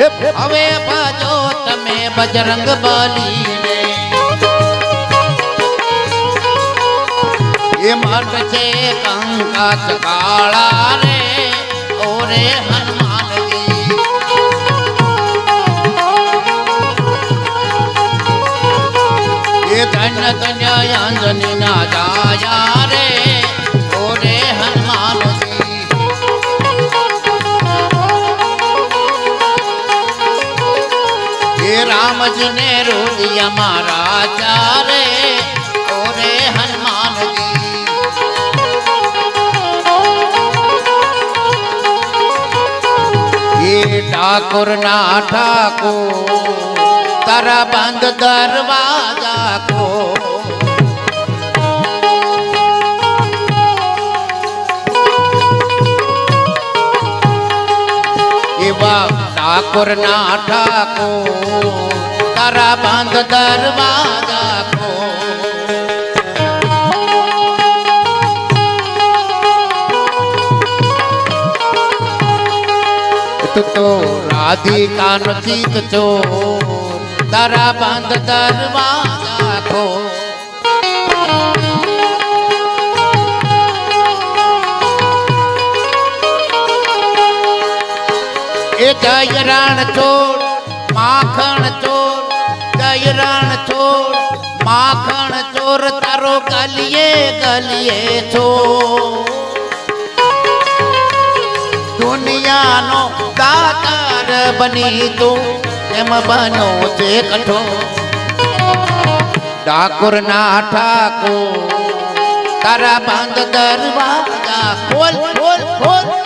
હવે ભજો તમે બજરંગ બલીને એ મઠ છે કંકા ચકાળા રે ઓરે હનુમાનજી. એ ધન્ય ધન્ય અંજની ના જાયા રે. હે રામજી અમારા ચારે. ઓરે હનુમાનજી. એ ઠાકોર ના ઠાકોર, તારા બંધ દરવાજા કો એવા ઠાકોર ના ઠાકોર તારા બંધ દરવાજા કો તું તો રાધિકા નો ચિત છો તારા બંધ દરવાજા કો એ જય રણ છોડ માખણ ચોર જય રણ છોડ માખણ ચોર, તારો ગલીએ ગલીએ છો દુનિયાનો દાતાર બની તું, એમ બનો છે કઠો ડાકોર ના ઠાકો તારા બંધ દરવાજા ખોલ ખોલ ખોલ.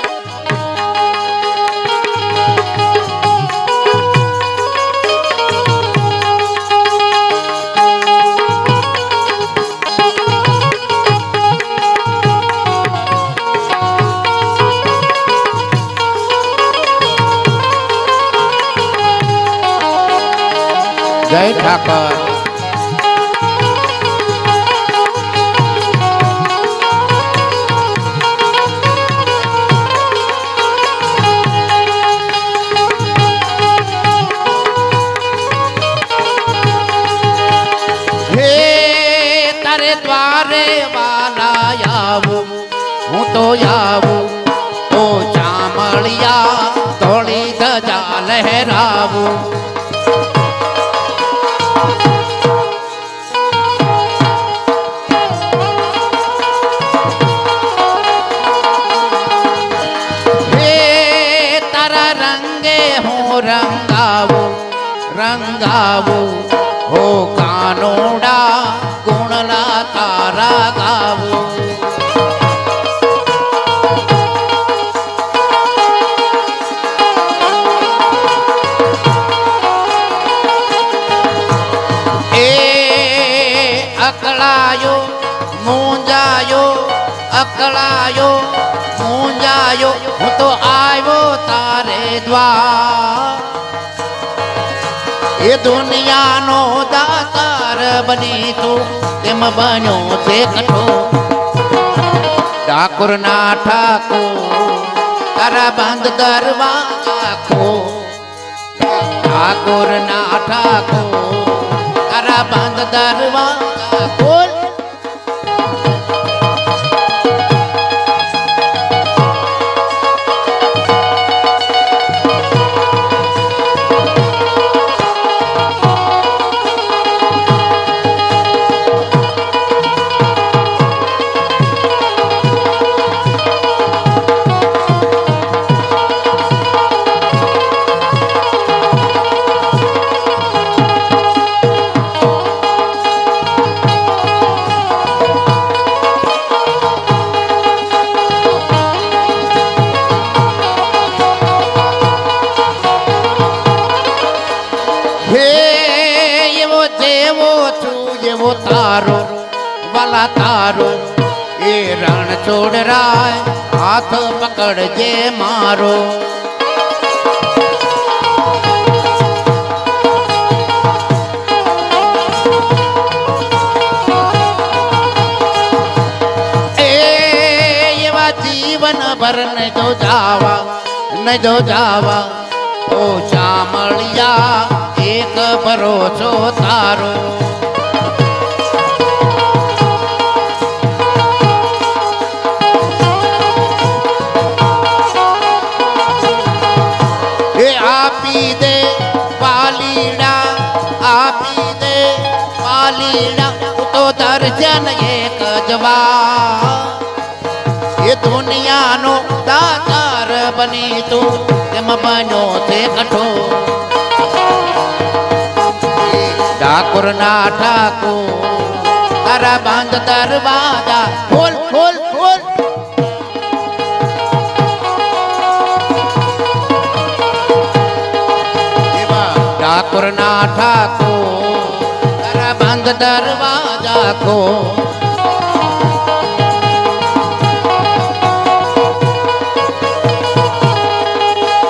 જય ઠાકર. આવું હું તો આવું ઓ ચામળિયા થોડી ધજા લહેરાવું. રંગે હું રંગાવું રંગાવું. હો કાનોડા ગુણલા તારા ગાવું. એ અકળાયો મૂંજાયો અકળાયો મૂંજાયો હું તો આવ્યો દ્વાર એ દુનિયાનો દાતાર બની તું તેમ બન્યો છે કઠો. ઠાકુર ના ઠાકોર, તારા બંધ કરવા આખો ઠાકોર ના ઠાકોર, તારા બંધ દરવાજા ખોલ તારો, વાલા તારો, એ રણ છોડરાય, હાથ પકડજે મારો. જીવન ભર ન જો જાવા ન જો જાવા. ઓ ચામળિયા, એક ભરોસો તારો. દર્શન એક જવા એ દુનિયાનો દાતાર બની તું તેમ બન્યો તે કઠો ઠાકોર ના ઠાકોર, તારા બાંધ દરવાજા ખોલ ખોલ ખોલ. ઠાકોર ના ઠાકોર, તારા બાંધ દરવાજા ખો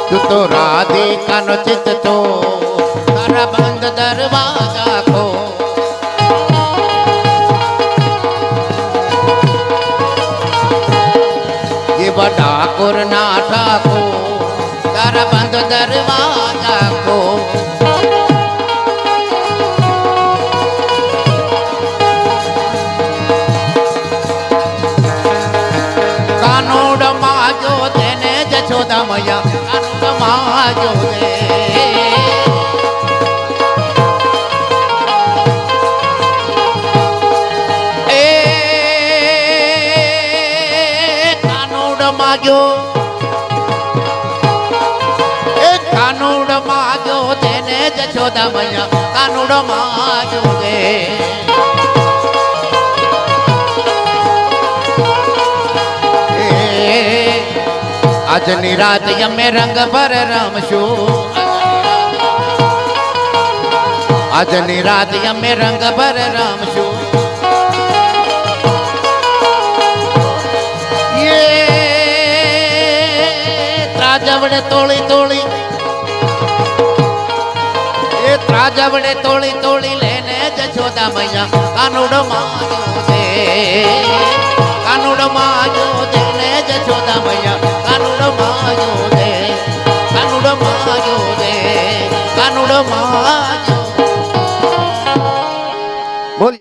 તું તો રાધિકાનો ચિત્ત તો તારા બંધ દરવાજા ખો. એવા ઠાકોર ના ઠાકોર તારા બંધ દરવાજા ખો. માજો એ કાનોડ માજો તેને જશોદા મૈયા કાનોડ માગ્યો એ આજની રાત અમે રંગ પર રમશું. આજની રાત અમે રંગ પર રમશું. ત્રાજવડે તોળી તોળી. એ ત્રાજવડે તોળી તોળી લેને જશોદા મૈયા. કાનુડો મારો દે કાનુડો માજો દે ને જશોદા મૈયા. કાનુડો માજો દે કાનુડો માજો દે કાનુડો માજો